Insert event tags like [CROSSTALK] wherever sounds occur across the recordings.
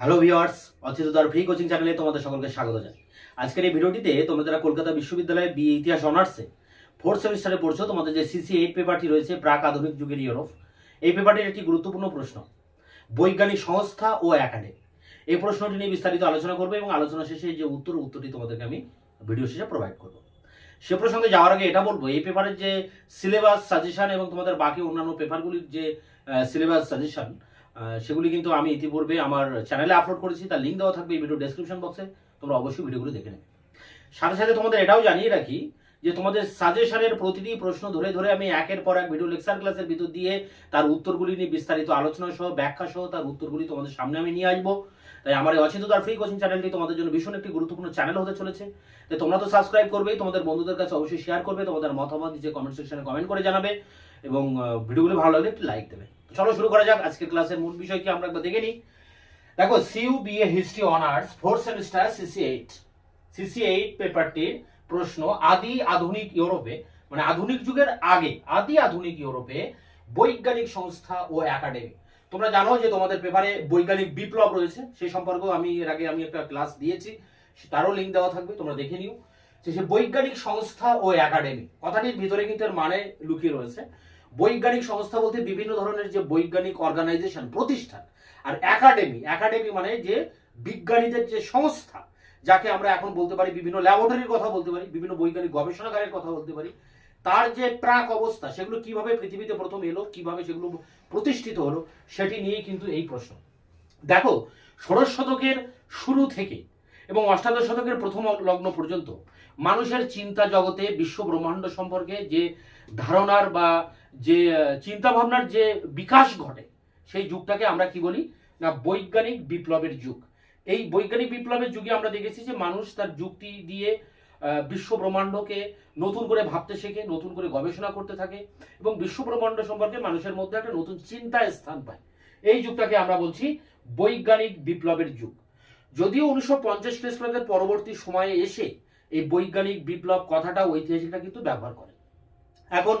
Hello viewers অচিতদার free coaching চ্যানেলে তোমাদের সকলকে স্বাগত জানাই। আজকের এই ভিডিওটিতে তোমরা যারা কলকাতা বিশ্ববিদ্যালয়ে বি ইতিহাস অনার্সে ফোর্থ সেমিস্টারে পড়ছো, তোমাদের যে সিসি এইট পেপারটি রয়েছে, প্রাক আধুনিক যুগের ইউরোপ এই পেপারটির একটি গুরুত্বপূর্ণ প্রশ্ন, বৈজ্ঞানিক সংস্থা ও একাডেমি এই প্রশ্নটি নিয়ে বিস্তারিত আলোচনা করব এবং আলোচনা শেষে যে উত্তর, উত্তরটি তোমাদেরকে আমি ভিডিও শেষে প্রোভাইড করব। সে প্রসঙ্গে যাওয়ার আগে এটা বলব, এই পেপারের যে সিলেবাস সাজেশন এবং তোমাদের বাকি অন্যান্য পেপারগুলির যে সিলেবাস সাজেশন সেগুলি কিন্তু আমি ইতিপূর্বে আমার চ্যানেলে আপলোড করেছি, তার লিঙ্ক দেওয়া থাকবে এই ভিডিও ডেসক্রিপশন বক্সে তোমরা অবশ্যই ভিডিওগুলো দেখে নেবে। সাথে সাথে তোমাদের এটাও জানিয়ে রাখি যে তোমাদের সাজেশনের প্রতিটি প্রশ্ন ধরে ধরে আমি একের পর এক ভিডিও লেকচার ক্লাসের ভিতর দিয়ে তার উত্তরগুলি নিয়ে বিস্তারিত আলোচনা সহ, ব্যাখ্যা সহ তার উত্তরগুলি তোমাদের সামনে আমি নিয়ে আসব। তাই আমার এই অচিন্ততার ফ্রি কোচিং চ্যানেলটি তোমাদের জন্য ভীষণ একটি গুরুত্বপূর্ণ চ্যানেল হতে চলেছে। তো তোমরা তো সাবস্ক্রাইব করবেই, তোমাদের বন্ধুদের কাছে অবশ্যই শেয়ার করবে, তোমাদের মতামত যে কমেন্ট সেকশনে কমেন্ট করে জানাবে এবং ভিডিওগুলো ভালো লাগলে একটি লাইক দেবে। চলো শুরু করা যাক। আজকের ক্লাসের মূল বিষয় কি আমরা একবার দেখে নিই। দেখো CU BA history honours fourth semester CC eight CC eight পেপারটির প্রশ্ন, আদি আধুনিক ইউরোপে মানে আধুনিক যুগের আগে, আদি আধুনিক ইউরোপে বৈজ্ঞানিক সংস্থা ও একাডেমি তোমরা জানো যে তোমাদের পেপারে বৈজ্ঞানিক বিপ্লব রয়েছে সেই সম্পর্কেও আমি, এর আগে আমি একটা ক্লাস দিয়েছি তারও লিঙ্ক দেওয়া থাকবে, তোমরা দেখে নিও। যে সে বৈজ্ঞানিক সংস্থা ও একাডেমি কথাটির ভিতরে কিন্তু এর মানে লুকিয়ে রয়েছে। বৈজ্ঞানিক সংস্থা বলতে বিভিন্ন ধরনের যে বৈজ্ঞানিক অর্গানাইজেশন প্রতিষ্ঠান। আর একাডেমি একাডেমি মানে যে বিজ্ঞানীদের যে সংস্থা, যাকে আমরা এখন বলতে পারি বিভিন্ন ল্যাবরেটরির কথা বলতে পারি, বিভিন্ন বৈজ্ঞানিক গবেষণাগারের কথা বলতে পারি। তার যে প্রাক অবস্থা, সেগুলো কীভাবে পৃথিবীতে প্রথম এলো, কীভাবে সেগুলো প্রতিষ্ঠিত হলো, সেটি নিয়েই কিন্তু এই প্রশ্ন। দেখো, ষোড়শ শতকের শুরু থেকে এবং অষ্টাদশ শতকের প্রথম লগ্ন পর্যন্ত মানুষের চিন্তা জগতে বিশ্ব ব্রহ্মাণ্ড সম্পর্কে যে ধারণার বা যে চিন্তা ভাবনার যে বিকাশ ঘটে, সেই যুগটাকে আমরা কি বলি? না, বৈজ্ঞানিক বিপ্লবের যুগ। এই বৈজ্ঞানিক বিপ্লবের যুগে আমরা দেখেছি যে মানুষ তার যুক্তি দিয়ে বিশ্ব ব্রহ্মাণ্ডকে নতুন করে ভাবতে শেখে, নতুন করে গবেষণা করতে থাকে এবং বিশ্ব ব্রহ্মাণ্ড সম্পর্কে মানুষের মধ্যে একটা নতুন চিন্তায় স্থান পায়। এই যুগটাকে আমরা বলছি বৈজ্ঞানিক বিপ্লবের যুগ। যদিও উনিশশো পঞ্চাশ খ্রিস্টাব্দের পরবর্তী সময়ে এসে এই বৈজ্ঞানিক বিপ্লব কথাটা ঐতিহাসিকরা কিন্তু ব্যবহার করে। এখন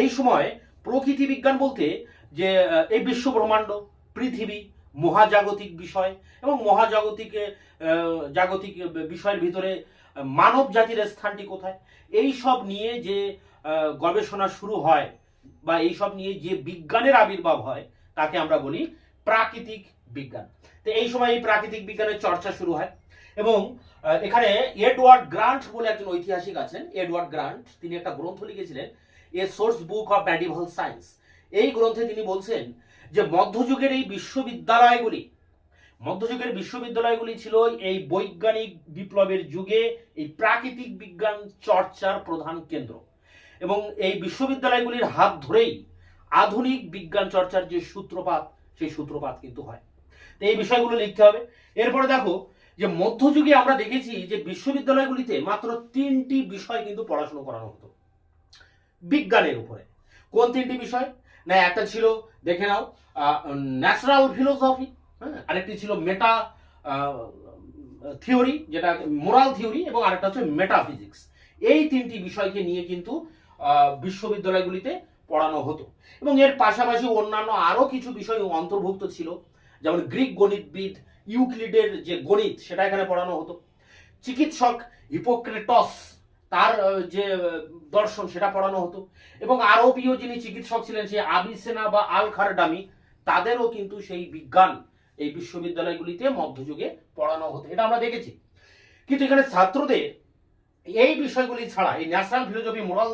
এই সময় প্রকৃতি বিজ্ঞান বলতে যে এই বিশ্ব ব্রহ্মাণ্ড, পৃথিবী, মহাজাগতিক বিষয় এবং মহাজাগতিক জাগতিক বিষয়ের ভিতরে মানব জাতির স্থানটি কোথায়? এই সব নিয়ে যে গবেষণা শুরু হয় বা এই সব নিয়ে যে বিজ্ঞানের আবির্ভাব হয়, তাকে আমরা বলি প্রাকৃতিক বিজ্ঞান। তো এই সময় এই প্রাকৃতিক বিজ্ঞানের চর্চা শুরু হয়। এবং এখানে এডওয়ার্ড গ্রান্ট বলে একজন ঐতিহাসিক আছেন, এডওয়ার্ড গ্রান্ট। তিনি একটা গ্রন্থ লিখেছিলেন, a source book of medieval science. এই গ্রন্থে তিনি বলছেন যে, মধ্যযুগের এই বিশ্ববিদ্যালয়গুলি, মধ্যযুগের বিশ্ববিদ্যালয়গুলি ছিল এই বৈজ্ঞানিক বিপ্লবের যুগে এই প্রাকৃতিক বিজ্ঞান চর্চার প্রধান কেন্দ্র। এবং এই বিশ্ববিদ্যালয়গুলির হাত ধরেই আধুনিক বিজ্ঞান চর্চার যে সূত্রপাত, সেই সূত্রপাত কিন্তু হয়। তো এই বিষয়গুলো লিখতে হবে। এরপরে দেখো যে মধ্যযুগে আমরা দেখেছি যে বিশ্ববিদ্যালয়গুলিতে মাত্র তিনটি বিষয় কিন্তু পড়াশোনা করানো হতো। বিজ্ঞানের উপরে। কোন তিনটি বিষয়? না, একটা ছিল, দেখে নাও ন্যাচারাল ফিলোসফি হ্যাঁ আরেকটি ছিল মেটা থিওরি, যেটা মোরাল থিওরি, এবং আরেকটা হচ্ছে মেটাফিজিক্স। এই তিনটি বিষয়কে নিয়ে কিন্তু বিশ্ববিদ্যালয়গুলিতে পড়ানো হতো। এবং এর পাশাপাশি অন্যান্য আরও কিছু বিষয় অন্তর্ভুক্ত ছিল, যেমন গ্রিক গণিতবিদ ইউক্লিডের যে গণিত, সেটা এখানে পড়ানো হতো। চিকিৎসক হিপোক্রেটস, তার যে দর্শন, সেটা পড়ানো হতো। এবং আরবীয় যিনি চিকিৎসক ছিলেন, সেই আবিসেনা বা আল খারডামি তাদেরও কিন্তু সেই বিজ্ঞান এই বিশ্ববিদ্যালয়গুলিতে মধ্যযুগে পড়ানো হতো। এটা আমরা দেখেছি। কিন্তু এখানে ছাত্রদের এই বিষয়গুলি ছাড়া, এই ন্যাশনাল ফিলোসফি, মোরাল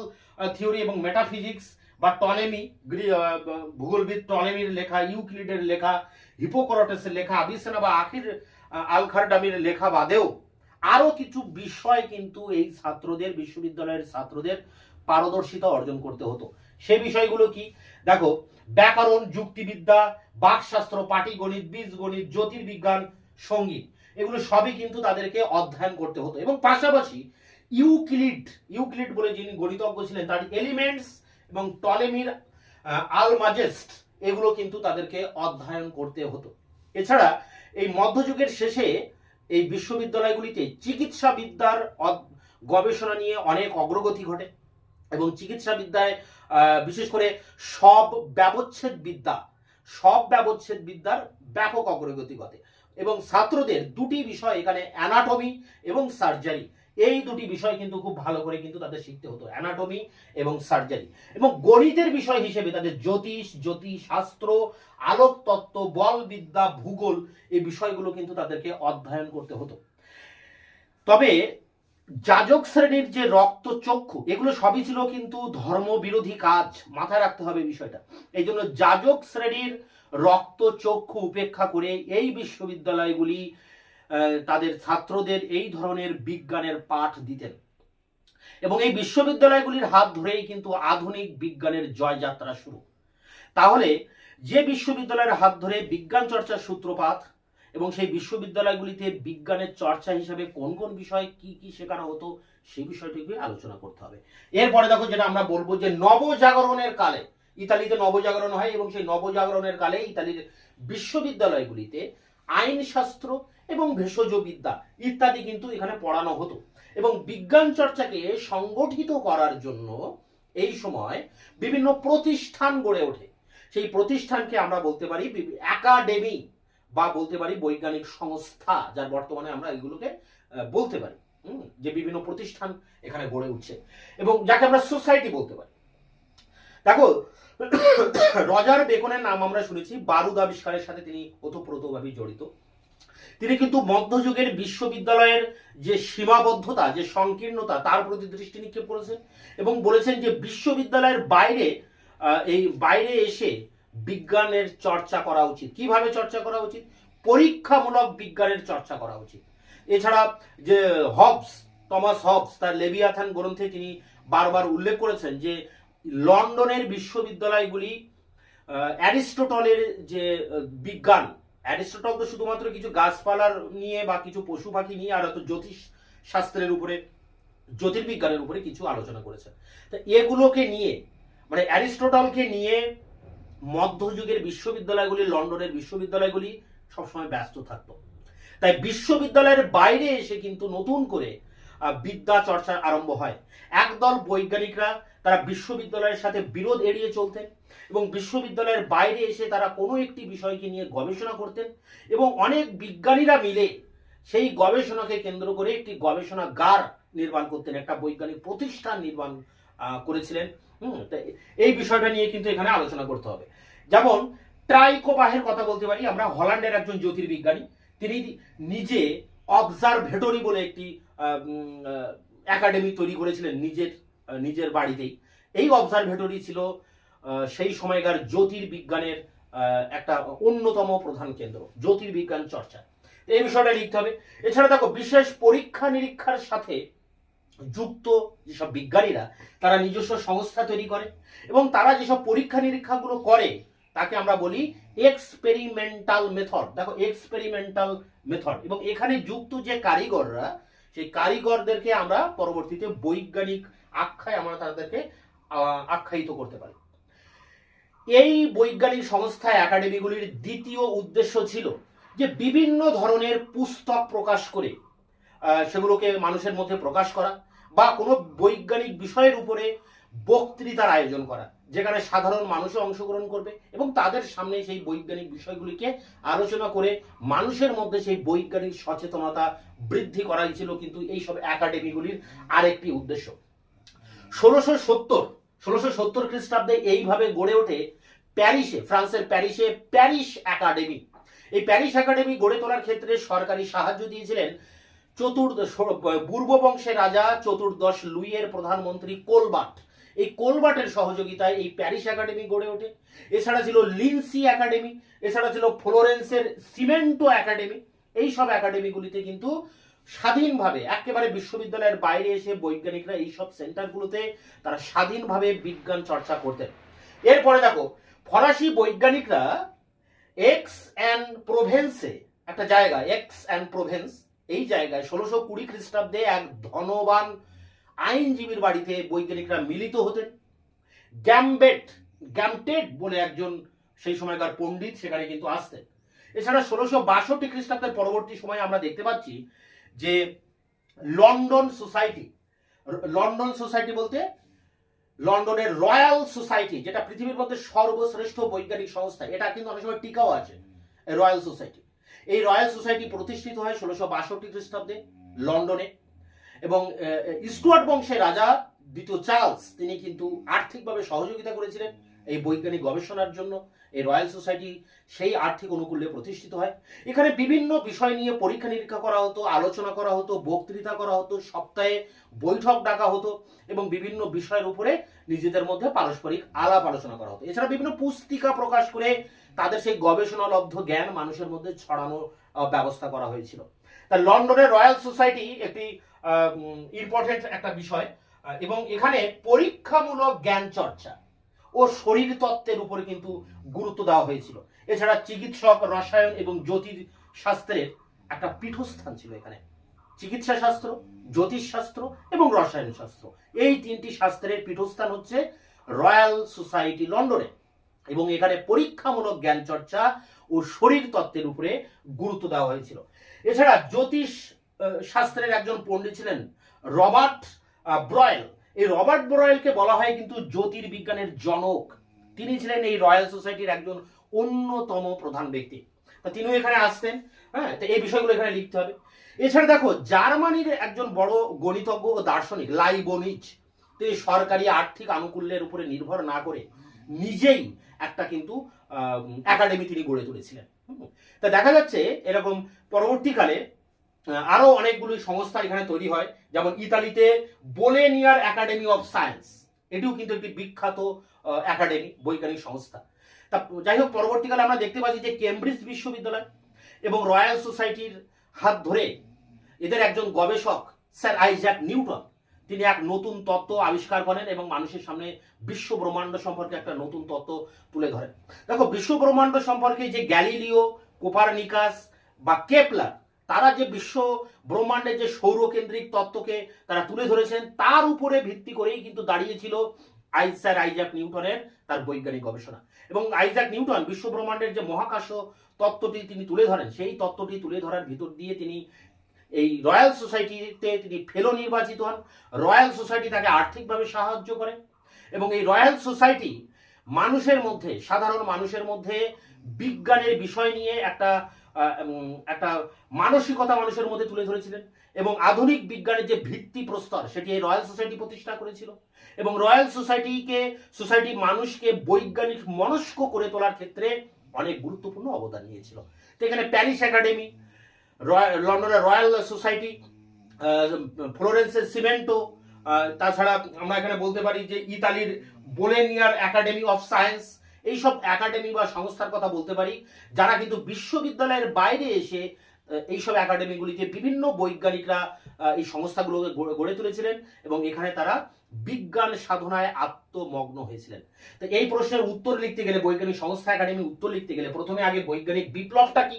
থিওরি এবং মেটাফিজিক্স বা টলেমি ভূগোলবিদ টলেমির লেখা ইউক্লিডের লেখা হিপোক্রটেসের লেখা আবিসেনা বা আখির আহ, আল লেখা বাদেও আরও কিছু বিষয় কিন্তু এই ছাত্রদের বিশ্ববিদ্যালয়ের ছাত্রদের পারদর্শিতা অর্জন করতে হতো। সে বিষয়গুলো কি? দেখো ব্যাকরণ যুক্তিবিদ্যা বাকশাস্ত্র পাটিগণিত বীজগণিত জ্যোতির্বিজ্ঞান সংগীত এগুলো সবই কিন্তু তাদেরকে অধ্যয়ন করতে হতো। এবং পাশাপাশি ইউক্লিড ইউক্লিড বলে যিনি গণিতজ্ঞ ছিলেন তার এলিমেন্টস এবং টলেমির আল মাজেস্ট এগুলো কিন্তু তাদেরকে অধ্যয়ন করতে হতো। এছাড়া এই মধ্যযুগের শেষে এই বিশ্ববিদ্যালয়গুলিতে চিকিৎসা বিদ্যার গবেষণা নিয়ে অনেক অগ্রগতি ঘটে এবং চিকিৎসা বিদ্যায় বিশেষ করে সব ব্যবচ্ছেদ বিদ্যা, সব ব্যবচ্ছেদ বিদ্যার ব্যাপক অগ্রগতি ঘটে। এবং ছাত্রদের দুটি বিষয় এখানে, অ্যানাটমি এবং সার্জারি। এই দুটি বিষয় কিন্তু খুব ভালো করে কিন্তু তাদের শিখতে হতো। অ্যানাটমি এবং সার্জারি এবং গণিতের বিষয় হিসেবে তাদের জ্যোতিষ জ্যোতিষ শাস্ত্র আলোক তত্ত্ব বলবিদ্যা, ভূগোল এই বিষয়গুলো কিন্তু তাদেরকে অধ্যয়ন করতে হতো। তবে যাজক শ্রেণির যে রক্ত চক্ষু এগুলো সবই ছিল কিন্তু ধর্মবিরোধী কাজ, মাথায় রাখতে হবে বিষয়টা। এই জন্য যাজক শ্রেণির রক্ত চক্ষু উপেক্ষা করে এই বিশ্ববিদ্যালয়গুলি তাদের ছাত্রদের এই ধরনের বিজ্ঞানের পাঠ দিতেন। এবং এই বিশ্ববিদ্যালয়গুলির হাত ধরেই কিন্তু আধুনিক বিজ্ঞানের জয়যাত্রা শুরু। তাহলে যে বিশ্ববিদ্যালয়ের হাত ধরে বিজ্ঞান চর্চার সূত্রপাত এবং সেই বিশ্ববিদ্যালয়গুলিতে বিজ্ঞানের চর্চা হিসাবে কোন কোন বিষয় কি কি শেখানো হতো, সেই বিষয়টিকে আলোচনা করতে হবে। এরপরে দেখো যেটা আমরা বলব যে নবজাগরণের কালে, ইতালিতে নবজাগরণ হয় এবং সেই নবজাগরণের কালে ইতালির বিশ্ববিদ্যালয়গুলিতে আইনশাস্ত্র এবং ভেষজ বিদ্যা ইত্যাদি কিন্তু এখানে পড়ানো হতো। এবং বিজ্ঞান চর্চাকে সংগঠিত করার জন্য এই সময় বিভিন্ন প্রতিষ্ঠান গড়ে ওঠে। সেই প্রতিষ্ঠানকে আমরা বলতে পারি একাডেমি বা বলতে পারি বৈজ্ঞানিক সংস্থা, যার বর্তমানে আমরা এগুলোকে বলতে পারি যে বিভিন্ন প্রতিষ্ঠান এখানে গড়ে উঠছে। এবং যাকে আমরা সোসাইটি বলতে পারি। দেখো, [COUGHS] রজার বেকনের নাম আমরা শুনেছি, বারুদ আবিষ্কারের সাথে তিনি ওতপ্রোতভাবে জড়িত। তিনি কিন্তু মধ্যযুগের বিশ্ববিদ্যালয়ের যে সীমাবদ্ধতা, যে সংকীর্ণতা, তার প্রতি দৃষ্টি নিক্ষেপ করেছেন এবং বলেছেন যে বিশ্ববিদ্যালয়ের বাইরে এই বাইরে এসে বিজ্ঞানের চর্চা করা উচিত। কীভাবে চর্চা করা উচিত? পরীক্ষামূলক বিজ্ঞানের চর্চা করা উচিত। এছাড়া যে হবস টমাস হবস, তার লেবিয়াথান গ্রন্থে তিনি বারবার উল্লেখ করেছেন যে লন্ডনের বিশ্ববিদ্যালয়গুলি অ্যারিস্টোটলের যে বিজ্ঞান অ্যারিস্টোটল তো শুধুমাত্র কিছু গাছপালার নিয়ে বা কিছু পশু পাখি নিয়ে আর হয়তো জ্যোতিষ শাস্ত্রের উপরে, জ্যোতির্বিজ্ঞানের উপরে কিছু আলোচনা করেছে। তো এগুলোকে নিয়ে মানে অ্যারিস্টোটলকে নিয়ে মধ্যযুগের বিশ্ববিদ্যালয়গুলি, লন্ডনের বিশ্ববিদ্যালয়গুলি সবসময় ব্যস্ত থাকতো। তাই বিশ্ববিদ্যালয়ের বাইরে এসে কিন্তু নতুন করে বিদ্যা চর্চা আরম্ভ হয়। একদল বৈজ্ঞানিকরা তারা বিশ্ববিদ্যালয়ের সাথে বিরোধ এড়িয়ে চলতেন এবং বিশ্ববিদ্যালয়ের বাইরে এসে তারা কোনো একটি বিষয়কে নিয়ে গবেষণা করতেন এবং অনেক বিজ্ঞানীরা মিলে সেই গবেষণাকে কেন্দ্র করে একটি গবেষণাগার নির্মাণ করতেন, একটা বৈজ্ঞানিক প্রতিষ্ঠান নির্মাণ করেছিলেন। হুম এই বিষয়টা নিয়ে কিন্তু এখানে আলোচনা করতে হবে। যেমন ট্রাইকোবাহের কথা বলতে পারি, আমরা হল্যান্ডের একজন জ্যোতির্বিজ্ঞানী, তিনি নিজে অবজারভেটরি বলে একটি একাডেমি তৈরি করেছিলেন নিজের নিজের বাড়িতেই। এই অবজারভেটরি ছিল সেই সময়কার জ্যোতির্বিজ্ঞানের একটা অন্যতম প্রধান কেন্দ্র, জ্যোতির্বিজ্ঞান চর্চা। এই বিষয়টা লিখতে হবে। এছাড়া দেখো, বিশেষ পরীক্ষা নিরীক্ষার সাথে যুক্ত যেসব বিজ্ঞানীরা, তারা নিজস্ব সংস্থা তৈরি করে এবং তারা যেসব পরীক্ষা নিরীক্ষাগুলো করে, তাকে আমরা বলি এক্সপেরিমেন্টাল মেথড দেখো এক্সপেরিমেন্টাল মেথড এবং এখানে যুক্ত যে কারিগররা সেই কারিগরদেরকে আমরা পরবর্তীতে বৈজ্ঞানিক আখ্যায় আমরা তাদেরকে আখ্যায়িত করতে পারি। এই বৈজ্ঞানিক সংস্থা একাডেমিগুলির দ্বিতীয় উদ্দেশ্য ছিল যে বিভিন্ন ধরনের পুস্তক প্রকাশ করে সেগুলোকে মানুষের মধ্যে প্রকাশ করা বা কোনো বৈজ্ঞানিক বিষয়ের উপরে বক্তৃতার আয়োজন করা, যেখানে সাধারণ মানুষও অংশগ্রহণ করবে এবং তাদের সামনে সেই বৈজ্ঞানিক বিষয়গুলিকে আলোচনা করে মানুষের মধ্যে সেই বৈজ্ঞানিক সচেতনতা বৃদ্ধি করাই ছিল কিন্তু এই সব একাডেমিগুলির আরেকটি উদ্দেশ্য। ষোলোশো সত্তর ষোলোশো সত্তর খ্রিস্টাব্দে এইভাবে গড়ে ওঠে প্যারিসে, ফ্রান্সের প্যারিসে প্যারিস একাডেমি। এই প্যারিস একাডেমি গড়ে তোলার ক্ষেত্রে সরকারি সাহায্য দিয়েছিলেন চতুর্দশ পূর্ব বংশের রাজা চতুর্দশ লুইয়ের প্রধানমন্ত্রী কোলবাট এই কোলবাটের সহযোগিতায় এই প্যারিস একাডেমি গড়ে ওঠে। এছাড়া ছিল লিন্সি একাডেমি, এছাড়া ছিল ফ্লোরেন্সের সিমেন্টো একাডেমি। এই সব একাডেমিগুলিতে কিন্তু স্বাধীনভাবে একেবারে বিশ্ববিদ্যালয়ের বাইরে এসে বৈজ্ঞানিকরা এই সব সেন্টারগুলোতে তারা স্বাধীনভাবে বিজ্ঞান চর্চা করতেন। এরপরে দেখো, ফরাসি বৈজ্ঞানিকরা এক্স অ্যান্ড প্রোভেন্সে, একটা জায়গা, এক্স অ্যান্ড প্রোভেন্স, এই জায়গায় ষোলোশো কুড়ি খ্রিস্টাব্দে এক ধনবান আইনজীবীর বাড়িতে বৈজ্ঞানিকরা মিলিত হতেন। গ্যামবেট, গ্যামটেড বলে একজন সেই সময়কার পণ্ডিত সেখানে কিন্তু আসতেন। এছাড়া ষোলোশো বাষট্টি খ্রিস্টাব্দের পরবর্তী সময়ে আমরা দেখতে পাচ্ছি যে লন্ডন সোসাইটি লন্ডন সোসাইটি বলতে লন্ডনের রয়্যাল সোসাইটি, যেটা পৃথিবীর মধ্যে সর্বশ্রেষ্ঠ বৈজ্ঞানিক সংস্থা, এটা কিন্তু অনেক সময় টিকাও আছে, রয়্যাল সোসাইটি। এই রয়্যাল সোসাইটি প্রতিষ্ঠিত হয় ষোলোশো বাষট্টি খ্রিস্টাব্দে লন্ডনে। এবং স্টুয়ার্ট বংশের রাজা দ্বিতীয় চার্লস। তিনি কিন্তু আর্থিকভাবে সহযোগিতা করেছিলেন এই বৈজ্ঞানিক গবেষণার জন্য। এই রয়্যাল সোসাইটি সেই আর্থিক অনুকূল্যে প্রতিষ্ঠিত হয়। এখানে বিভিন্ন বিষয় নিয়ে পরীক্ষা নিরীক্ষা করা হতো, আলোচনা করা হতো, বক্তৃতা করা হতো, সপ্তাহে বৈঠক ডাকা হতো এবং বিভিন্ন বিষয়ের উপরে নিজেদের মধ্যে পারস্পরিক আলাপ আলোচনা করা হতো। এছাড়া বিভিন্ন পুস্তিকা প্রকাশ করে তাদের সেই গবেষণালব্ধ জ্ঞান মানুষের মধ্যে ছড়ানোর ব্যবস্থা করা হয়েছিল। তা লন্ডনের রয়্যাল সোসাইটি একটি ইম্পর্টেন্ট একটা বিষয়। এবং এখানে পরীক্ষামূলক জ্ঞান চর্চা ও শরীর তত্ত্বের উপরে কিন্তু গুরুত্ব দেওয়া হয়েছিল। এছাড়া চিকিৎসক, রসায়ন এবং জ্যোতির শাস্ত্রের একটা পীঠস্থান ছিল এখানে। চিকিৎসা শাস্ত্র জ্যোতিষ শাস্ত্র এবং রসায়ন শাস্ত্র এই তিনটি শাস্ত্রের পীঠস্থান হচ্ছে রয়্যাল সোসাইটি লন্ডনে। এবং এখানে পরীক্ষামূলক জ্ঞান চর্চা ও শরীর তত্ত্বের উপরে গুরুত্ব দেওয়া হয়েছিল। এছাড়া জ্যোতিষ শাস্ত্রের একজন পণ্ডিত ছিলেন রবার্ট ব্রয়েল। এই রবার্ট ব্রয়েলকে বলা হয় কিন্তু জ্যোতির্বিজ্ঞানের জনক। তিনি ছিলেন এই রয়্যাল সোসাইটির একজন অন্যতম প্রধান ব্যক্তি। তিনিও এখানে আসতেন হ্যাঁ? তো এই বিষয়গুলো এখানে লিখতে হবে। এছাড়া দেখো, জার্মানির একজন বড় গণিতজ্ঞ ও দার্শনিক, লাইবনিজ। তিনি সরকারি আর্থিক আনুকূল্যের উপরে নির্ভর না করে নিজেই একটা কিন্তু একাডেমি তিনি গড়ে তুলেছিলেন। তা দেখা যাচ্ছে এরকম পরবর্তীকালে আহ, আরও অনেকগুলো সংস্থা এখানে তৈরি হয়। যেমন ইতালিতে বোলেনিয়ার একাডেমি অফ সায়েন্স। এটিও কিন্তু একটি বিখ্যাত একাডেমি বৈজ্ঞানিক সংস্থা। তা যাই হোক পরবর্তীকালে আমরা দেখতে পাচ্ছি যে কেমব্রিজ বিশ্ববিদ্যালয় এবং রয়্যাল সোসাইটির হাত ধরে এদের একজন গবেষক স্যার আইজ্যাক নিউটন তিনি এক নতুন তত্ত্ব আবিষ্কার করেন এবং মানুষের সামনে বিশ্ব ব্রহ্মাণ্ড সম্পর্কে একটা নতুন তত্ত্ব তুলে ধরেন। দেখো বিশ্ব ব্রহ্মাণ্ড সম্পর্কে যে গ্যালিলিও কোপারনিকাস বা কেপলার তারা যে বিশ্ব ব্রহ্মাণ্ডের যে সৌরকেন্দ্রিক তত্ত্বকে তারা তুলে ধরেছেন, তার উপরে ভিত্তি করেই কিন্তু দাঁড়িয়েছিল আইজ স্যার আইজ্যাক নিউটনের তার বৈজ্ঞানিক গবেষণা। এবং আইজ্যাক নিউটন বিশ্ব ব্রহ্মাণ্ডের যে মহাকাশ তত্ত্বটি তিনি তুলে ধরেন, সেই তত্ত্বটি তুলে ধরার ভিতর দিয়ে তিনি এই রয়্যাল সোসাইটিতে তিনি ফেলো নির্বাচিত হন। রয়্যাল সোসাইটি তাকে আর্থিকভাবে সাহায্য করে এবং এই রয়্যাল সোসাইটি মানুষের মধ্যে, সাধারণ মানুষের মধ্যে বিজ্ঞানের বিষয় নিয়ে একটা একটা মানসিকতা মানুষের মধ্যে তুলে ধরেছিলেন এবং আধুনিক বিজ্ঞানের যে ভিত্তি প্রস্তর, সেটি এই রয়্যাল সোসাইটি প্রতিষ্ঠা করেছিল। এবং রয়্যাল সোসাইটিকে সোসাইটি মানুষকে বৈজ্ঞানিক মনস্ক করে তোলার ক্ষেত্রে অনেক গুরুত্বপূর্ণ অবদান নিয়েছিল। তো এখানে প্যারিস একাডেমি লন্ডনের রয়্যাল সোসাইটি ফ্লোরেন্সের সিমেন্টো তাছাড়া আমরা এখানে বলতে পারি যে ইতালির বোলেনিয়ার একাডেমি অফ সায়েন্স এইসব একাডেমি বা সংস্থার কথা বলতে পারি, যারা কিন্তু বিশ্ববিদ্যালয়ের বাইরে এসে এইসব একাডেমিগুলিতে বিভিন্ন বৈজ্ঞানিকরা এই সংস্থাগুলোকে গড়ে তুলেছিলেন এবং এখানে তারা বিজ্ঞান সাধনায় আত্মমগ্ন হয়েছিলেন। তো এই প্রশ্নের উত্তর লিখতে গেলে বৈজ্ঞানিক সংস্থা একাডেমি উত্তর লিখতে গেলে প্রথমে আগে বৈজ্ঞানিক বিপ্লবটা কি?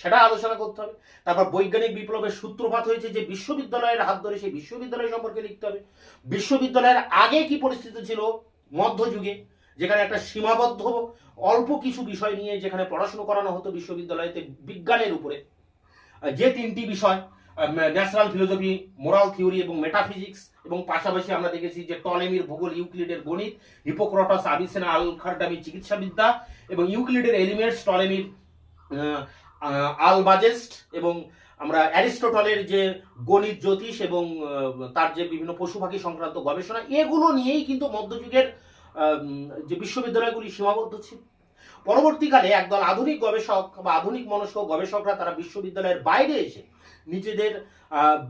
সেটা আলোচনা করতে হবে। তারপর বৈজ্ঞানিক বিপ্লবের সূত্রপাত হয়েছে যে বিশ্ববিদ্যালয়ের হাত ধরে সেই বিশ্ববিদ্যালয় সম্পর্কে লিখতে হবে। বিশ্ববিদ্যালয়ের আগে কি পরিস্থিতি ছিল? মধ্যযুগে। যেখানে একটা সীমাবদ্ধ অল্প কিছু বিষয় নিয়ে যেখানে পড়াশুনো করানো হতো বিশ্ববিদ্যালয়তে বিজ্ঞানের উপরে। যে তিনটি বিষয় ন্যাশনাল ফিলোসফি, মোরাল থিওরি এবং মেটাফিজিক্স, এবং পাশাপাশি আমরা দেখেছি যে টলেমির ভূগোল, ইউক্লিডের গণিত, হিপোক্রটাস, আবিসেনা আল খারডামি চিকিৎসাবিদ্যা এবং ইউক্লিডের এলিমেন্টস, টলেমির আলবাজেস্ট এবং আমরা অ্যারিস্টোটলের যে গণিত, জ্যোতিষ এবং তার যে বিভিন্ন পশু পাখি সংক্রান্ত গবেষণা, এগুলো নিয়েই কিন্তু মধ্যযুগের যে বিশ্ববিদ্যালয়গুলি সীমাবদ্ধ ছিল। পরবর্তীকালে একদল আধুনিক গবেষক বা আধুনিক মনস্ক গবেষকরা তারা বিশ্ববিদ্যালয়ের বাইরে এসে নিজেদের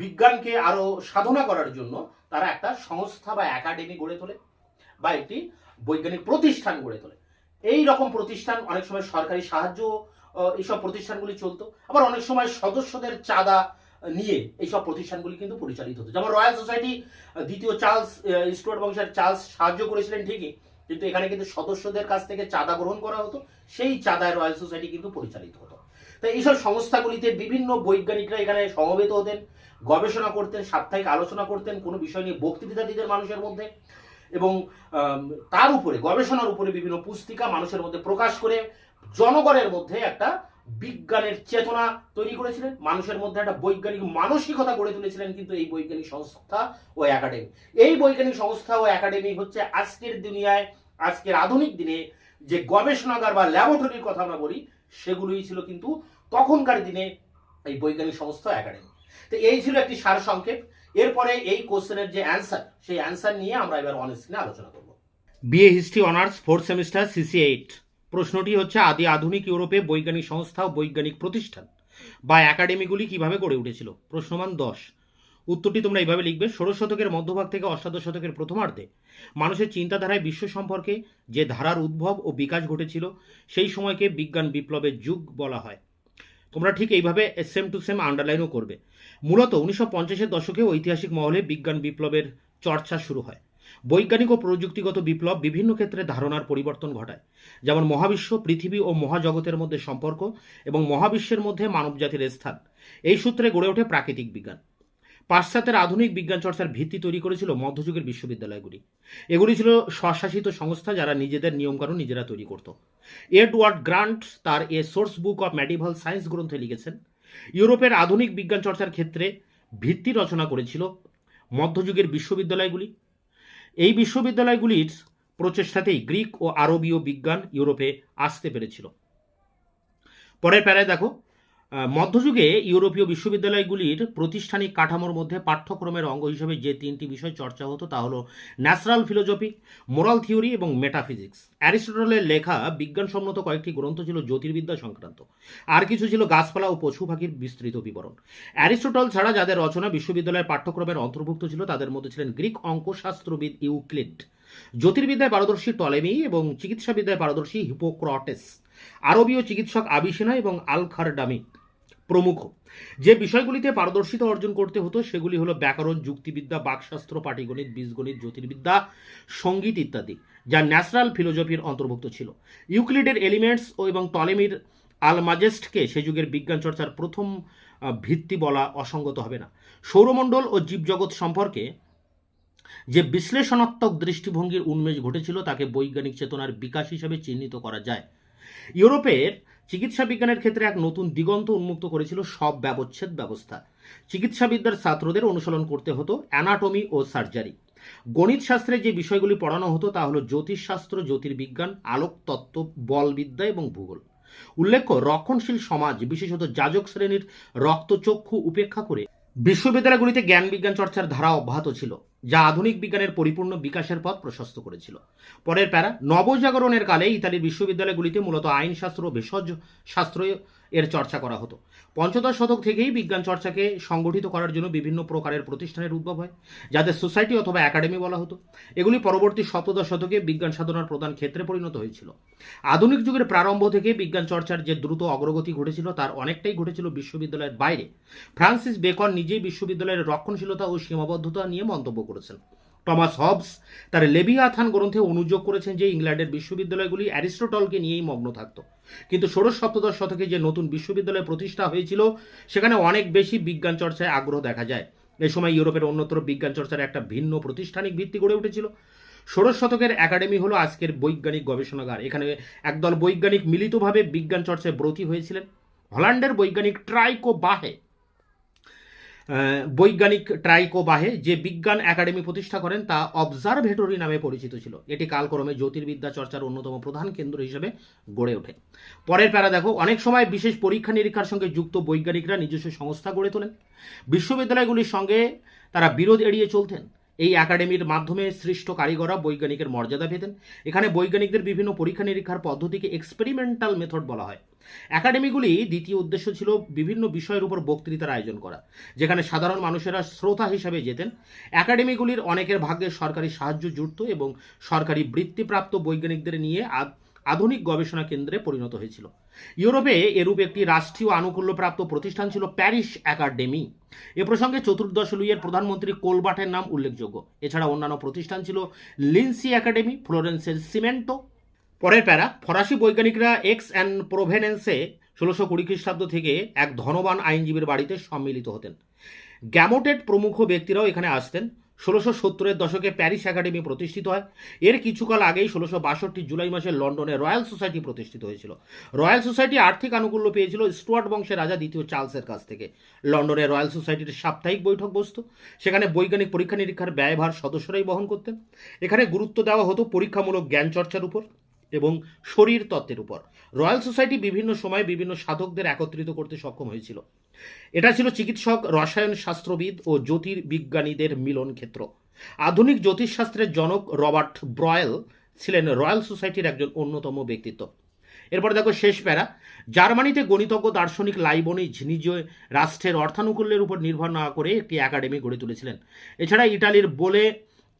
বিজ্ঞানকে আরও সাধনা করার জন্য তারা একটা সংস্থা বা একাডেমি গড়ে তোলে বা একটি বৈজ্ঞানিক প্রতিষ্ঠান গড়ে তোলে। এই রকম প্রতিষ্ঠান অনেক সময় সরকারি সাহায্য এইসব প্রতিষ্ঠানগুলি চলতো। আবার অনেক সময় সদস্যদের চাঁদা নিয়ে এইসব প্রতিষ্ঠানগুলি কিন্তু পরিচালিত হতো। যেমন রয়্যাল সোসাইটি দ্বিতীয় চার্লস স্টুয়ার্ট বংশের চার্লস সাহায্য করেছিলেন ঠিকই, কিন্তু এখানে কিন্তু সদস্যদের কাছ থেকে চাঁদা গ্রহণ করা হতো, সেই চাঁদায় রয়্যাল সোসাইটি কিন্তু পরিচালিত হতো। তাই এইসব সংস্থাগুলিতে বিভিন্ন বৈজ্ঞানিকরা এখানে সমবেত হতেন, গবেষণা করতেন, সাপ্তাহিক আলোচনা করতেন, কোনো বিষয় নিয়ে বক্তৃতা দিতেন মানুষের মধ্যে এবং তার উপরে, গবেষণার উপরে বিভিন্ন পুস্তিকা মানুষের মধ্যে প্রকাশ করে জনগণের মধ্যে একটা বিজ্ঞানের চেতনা তৈরি করেছিলেন, মানুষের মধ্যে একটা বৈজ্ঞানিক মানসিকতা গড়ে তুলেছিলেন কিন্তু এই বৈজ্ঞানিক সংস্থা ও একাডেমি এই বৈজ্ঞানিক সংস্থা ও একাডেমি হচ্ছে আজকের দুনিয়ায়, আজকের আধুনিক দিনে যে গবেষণাগার বা ল্যাবরেটরির কথা আমরা বলি, সেগুলোই ছিল কিন্তু তখনকার দিনে এই বৈজ্ঞানিক সংস্থা একাডেমি তো এই ছিল একটি সার সংক্ষেপ এরপরে এই কোশ্চেনের যে অ্যান্সার সেই অ্যান্সার নিয়ে আমরা এবার অন স্ক্রিনে আলোচনা করব। BA history honours fourth semester CC eight প্রশ্নটি হচ্ছে, আদি আধুনিক ইউরোপে বৈজ্ঞানিক সংস্থা ও বৈজ্ঞানিক প্রতিষ্ঠান বা একাডেমিগুলি কীভাবে গড়ে উঠেছিল? প্রশ্নমান দশ। উত্তরটি তোমরা এইভাবে লিখবে, ষোড়শ শতকের মধ্যভাগ থেকে অষ্টাদশ শতকের প্রথমার্ধে মানুষের চিন্তাধারায় বিশ্ব সম্পর্কে যে ধারার উদ্ভব ও বিকাশ ঘটেছিল, সেই সময়কে বিজ্ঞান বিপ্লবের যুগ বলা হয়। তোমরা ঠিক এইভাবে সেম টু সেম আন্ডারলাইনও করবে। মূলত উনিশশো পঞ্চাশের দশকে ঐতিহাসিক মহলে বিজ্ঞান বিপ্লবের চর্চা শুরু হয়। বৈজ্ঞানিক ও প্রযুক্তিগত বিপ্লব বিভিন্ন ক্ষেত্রে ধারণার পরিবর্তন ঘটায়। যেমন মহাবিশ্ব, পৃথিবী ও মহাজগতের মধ্যে সম্পর্ক এবং মহাবিশ্বের মধ্যে মানবজাতির স্থান। এই সূত্রে গড়ে ওঠে প্রাকৃতিক বিজ্ঞান। পাশ্চাত্যের আধুনিক বিজ্ঞান চর্চার ভিত্তি তৈরি করেছিল মধ্যযুগের বিশ্ববিদ্যালয়গুলি। এগুলি ছিল স্বশাসিত সংস্থা যারা নিজেদের নিয়মকানুন নিজেরা তৈরি করত। এডওয়ার্ড গ্রান্ট তার a source book of medieval science গ্রন্থে লিখেছেন, ইউরোপের আধুনিক বিজ্ঞান চর্চার ক্ষেত্রে ভিত্তি রচনা করেছিল মধ্যযুগের বিশ্ববিদ্যালয়গুলি এই বিশ্ববিদ্যালয়গুলির প্রচেষ্টাতেই গ্রিক ও আরবীয় বিজ্ঞান ইউরোপে আসতে পেরেছিল। পরের প্যারায় দেখো মধ্যযুগে ইউরোপীয় বিশ্ববিদ্যালয়গুলির প্রতিষ্ঠানিক কাঠামোর মধ্যে পাঠ্যক্রমের অঙ্গ হিসেবে যে তিনটি বিষয় চর্চা হতো তা হলো ন্যাচারাল ফিলোজফি, মোরাল থিওরি এবং মেটাফিজিক্স। অ্যারিস্টটলের লেখা বিজ্ঞানসম্মত কয়েকটি গ্রন্থ ছিল জ্যোতির্বিদ্যা সংক্রান্ত। আর কিছু ছিল গাছপালা ও পশু পাখির বিস্তৃত বিবরণ। অ্যারিস্টটল ছাড়া যাদের রচনা বিশ্ববিদ্যালয়ের পাঠ্যক্রমের অন্তর্ভুক্ত ছিল, তাদের মধ্যে ছিলেন গ্রিক অঙ্কশাস্ত্রবিদ ইউক্লিড। জ্যোতির্বিদ্যায় পারদর্শী টলেমি এবং চিকিৎসাবিদ্যায় পারদর্শী হিপোক্রটেস। আরবীয় চিকিৎসক আবিসেনা এবং আল খারডামি প্রমুখ। যে বিষয়গুলিতে পারদর্শিতা অর্জন করতে হতো, সেগুলি হলো ব্যাকরণ, যুক্তিবিদ্যা, বাকশাস্ত্র, পাটিগণিত, বীজগণিত, জ্যোতির্বিদ্যা, সংগীত ইত্যাদি, যা ন্যাচারাল ফিলোজফির অন্তর্ভুক্ত ছিল। ইউক্লিডের এলিমেন্টস ও এবং টলেমির আল মাজেস্টকে সে যুগের বিজ্ঞান চর্চার প্রথম ভিত্তি বলা অসঙ্গত হবে না। সৌরমণ্ডল ও জীবজগৎ সম্পর্কে যে বিশ্লেষণাত্মক দৃষ্টিভঙ্গির উন্মেষ ঘটেছিল, তাকে বৈজ্ঞানিক চেতনার বিকাশ হিসেবে চিহ্নিত করা যায়। ইউরোপের চিকিৎসা বিজ্ঞানের ক্ষেত্রে এক নতুন দিগন্ত উন্মুক্ত করেছিল সব ব্যবচ্ছেদ ব্যবস্থা। চিকিৎসাবিদ্যার ছাত্রদের অনুসরণ করতে হতো অ্যানাটমি ও সার্জারি। গণিত শাস্ত্রে যে বিষয়গুলি পড়ানো হতো তা হলো জ্যোতিষশাস্ত্র, জ্যোতির্বিজ্ঞান, আলোক, তত্ত্ব, বলবিদ্যা এবং ভূগোল। উল্লেখ্য, রক্ষণশীল সমাজ, বিশেষত যাজক শ্রেণির রক্তচক্ষু উপেক্ষা করে বিশ্ববিদ্যালয়গুলিতে জ্ঞান বিজ্ঞান চর্চার ধারা অব্যাহত ছিল, যা আধুনিক বিজ্ঞানের পরিপূর্ণ বিকাশের পথ প্রশস্ত করেছিল। পরের প্যারা, নবজাগরণের কালে ইতালির বিশ্ববিদ্যালয়গুলিতে মূলত আইনশাস্ত্র ভেষজ শাস্ত্র এর চর্চা করা হতো। পঞ্চদশ শতক থেকেই বিজ্ঞান চর্চাকে সংগঠিত করার জন্য বিভিন্ন প্রকারের প্রতিষ্ঠানের উদ্ভব হয়, যাদের সোসাইটি অথবা একাডেমি বলা হতো। এগুলি পরবর্তী সপ্তদশ শতকে বিজ্ঞান সাধনার প্রধান ক্ষেত্রে পরিণত হয়েছিল। আধুনিক যুগের প্রারম্ভ থেকে বিজ্ঞান চর্চার যে দ্রুত অগ্রগতি ঘটেছিল, তার অনেকটাই ঘটেছিল বিশ্ববিদ্যালয়ের বাইরে। ফ্রান্সিস বেকন নিজেই বিশ্ববিদ্যালয়ের রক্ষণশীলতা ও সীমাবদ্ধতা নিয়ে মন্তব্য করেছেন। টমাস হবস তার লেভিয়াথান গ্রন্থে অনুযোগ করেছেন যে, ইংল্যান্ডের বিশ্ববিদ্যালয়গুলি অ্যারিস্টটলকে নিয়েই মগ্ন থাকত। কিন্তু ষোড়শ সপ্তদশ শতকে যে নতুন বিশ্ববিদ্যালয় প্রতিষ্ঠা হয়েছিল, সেখানে অনেক বেশি বিজ্ঞান চর্চায় আগ্রহ দেখা যায়। এই সময় ইউরোপের অন্যত্র বিজ্ঞান চর্চার একটা ভিন্ন প্রতিষ্ঠানিক ভিত্তি গড়ে উঠেছিল। ষোড়শ শতকের একাডেমি হলো আজকের বৈজ্ঞানিক গবেষণাগার। এখানে একদল বৈজ্ঞানিক মিলিতভাবে বিজ্ঞান চর্চায় ব্রতী হয়েছিলেন। হল্যান্ডের বৈজ্ঞানিক ট্রাইকো বাহে বৈজ্ঞানিক ট্রাইকো বাহে যে বিজ্ঞান একাডেমি প্রতিষ্ঠা করেন তা অবজারভেটরি নামে পরিচিত ছিল। এটি কালক্রমে জ্যোতির্বিদ্যা চর্চার অন্যতম প্রধান কেন্দ্র হিসেবে গড়ে ওঠে। পরের প্যারা দেখো, অনেক সময় বিশেষ পরীক্ষা নিরীক্ষার সঙ্গে যুক্ত বৈজ্ঞানিকরা নিজস্ব সংস্থা গড়ে তোলেন। বিশ্ববিদ্যালয়গুলির সঙ্গে তারা বিরোধ এড়িয়ে চলতেন। এই একাডেমির মাধ্যমে সৃষ্ট কারিগররা বৈজ্ঞানিকের মর্যাদা পেতেন। এখানে বৈজ্ঞানিকদের বিভিন্ন পরীক্ষা নিরীক্ষার পদ্ধতিকে এক্সপেরিমেন্টাল মেথড বলা হয়। একাডেমিগুলি দ্বিতীয় উদ্দেশ্য ছিল বিভিন্ন বিষয়ের উপর বক্তৃতার আয়োজন করা, যেখানে সাধারণ মানুষেরা শ্রোতা হিসাবে যেতেন। একাডেমিগুলির অনেকের ভাগ্যে সরকারি সাহায্য জুটত এবং সরকারি বৃত্তিপ্রাপ্ত বৈজ্ঞানিকদের নিয়ে আধুনিক গবেষণা কেন্দ্রে পরিণত হয়েছিল। ইউরোপে এরূপ একটি রাষ্ট্রীয় আনুকূল্যপ্রাপ্ত প্রতিষ্ঠান ছিল প্যারিস একাডেমি। এ প্রসঙ্গে চতুর্দশ লুইয়ের প্রধানমন্ত্রী কোলবাটের নাম উল্লেখযোগ্য। এছাড়া অন্যান্য প্রতিষ্ঠান ছিল লিন্সি একাডেমি, ফ্লোরেন্সের সিমেন্টো। পরের প্যারা, ফরাসি বৈজ্ঞানিকরা এক্স অ্যান্ড প্রোভেনেন্সে ষোলোশো কুড়ি খ্রিস্টাব্দ থেকে এক ধনবান আইনজীবীর বাড়িতে সম্মিলিত হতেন। গ্যামোটেট প্রমুখ ব্যক্তিরাও এখানে আসতেন। ষোলোশো সত্তরের দশকে প্যারিস একাডেমি প্রতিষ্ঠিত হয়। এর কিছুকাল আগেই ষোলোশো বাষট্টি জুলাই মাসে লন্ডনে রয়্যাল সোসাইটি প্রতিষ্ঠিত হয়েছিল। রয়্যাল সোসাইটি আর্থিক আনুকূল্য পেয়েছিল স্টুয়ার্ট বংশের রাজা দ্বিতীয় চার্লসের কাছ থেকে। লন্ডনে রয়্যাল সোসাইটির সাপ্তাহিক বৈঠক বসত। সেখানে বৈজ্ঞানিক পরীক্ষা নিরীক্ষার ব্যয়ভার সদস্যরাই বহন করতেন। এখানে গুরুত্ব দেওয়া হতো পরীক্ষামূলক জ্ঞান চর্চার উপর। এবং শরীর তত্ত্বের উপর। রয়্যাল সোসাইটি বিভিন্ন সময় বিভিন্ন সাধকদের একত্রিত করতে সক্ষম হয়েছিল। এটা ছিল চিকিৎসক, রসায়ন শাস্ত্রবিদ ও জ্যোতির্বিজ্ঞানীদের মিলন ক্ষেত্র। আধুনিক জ্যোতিষশাস্ত্রের জনক রবার্ট ব্রয়েল ছিলেন রয়্যাল সোসাইটির একজন অন্যতম ব্যক্তিত্ব। এরপর দেখো শেষ প্যারা। জার্মানিতে গণিতজ্ঞ দার্শনিক লাইবনিজ নিজ রাষ্ট্রের অর্থানুকূল্যের উপর নির্ভর না করে একটি একাডেমি গড়ে তুলেছিলেন। এছাড়া ইটালির বলে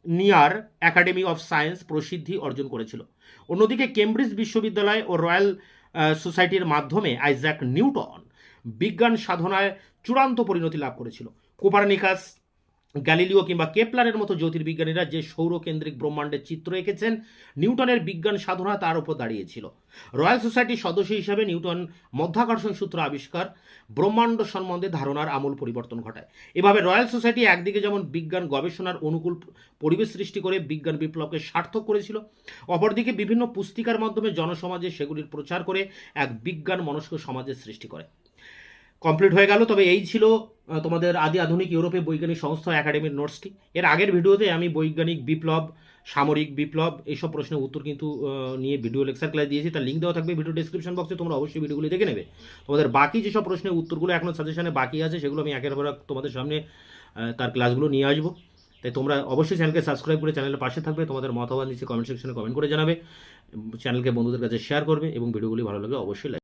নিয়ার একাডেমি অফ সায়েন্স প্রসিদ্ধি অর্জন করেছিল। অন্যদিকে কেমব্রিজ বিশ্ববিদ্যালয় ও রয়্যাল সোসাইটির মাধ্যমে আইজ্যাক নিউটন বিজ্ঞান সাধনায় চূড়ান্ত পরিণতি লাভ করেছিল। কোপারনিকাস গ্যালিলিও কিংবা কেপলারের মতো জ্যোতির্বিজ্ঞানীরা যে সৌরকেন্দ্রিক ব্রহ্মাণ্ডের চিত্র এঁকেছেন, নিউটনের বিজ্ঞান সাধনা তার উপর দাঁড়িয়েছিল। রয়্যাল সোসাইটির সদস্য হিসাবে নিউটন মধ্যাকর্ষণ সূত্র আবিষ্কার ব্রহ্মাণ্ড সম্বন্ধে ধারণার আমূল পরিবর্তন ঘটায়। এভাবে রয়্যাল সোসাইটি একদিকে যেমন বিজ্ঞান গবেষণার অনুকূল পরিবেশ সৃষ্টি করে বিজ্ঞান বিপ্লবকে সার্থক করেছিল, অপরদিকে বিভিন্ন পুস্তিকার মাধ্যমে জনসমাজে সেগুলির প্রচার করে এক বিজ্ঞান মনস্ক সমাজের সৃষ্টি করে। কমপ্লিট হয়ে গেল। তবে এই ছিল তোমাদের আদি আধুনিক ইউরোপে বৈজ্ঞানিক সংস্থা একাডেমির নোটসটি এর আগের ভিডিওতে আমি বৈজ্ঞানিক বিপ্লব, সামরিক বিপ্লব এইসব প্রশ্নের উত্তর কিন্তু নিয়ে ভিডিও লেকচার ক্লাস দিয়েছি। তার লিঙ্ক দেওয়া থাকবে ভিডিও ডিসক্রিপশন বক্সে তোমরা অবশ্যই ভিডিওগুলি দেখে নেবে। তোমাদের বাকি যেসব প্রশ্নের উত্তরগুলো এখনও সাজেশনে বাকি আছে, সেগুলো আমি একের পর তোমাদের সামনে তার ক্লাসগুলো নিয়ে আসব। তাই তোমরা অবশ্যই চ্যানেলকে সাবস্ক্রাইব করে চ্যানেলের পাশে থাকবে, তোমাদের মতামত নিচে কমেন্ট সেকশনে কমেন্ট করে জানাবে চ্যানেলকে বন্ধুদের কাছে শেয়ার করবে এবং ভিডিওগুলি ভালো লাগলে অবশ্যই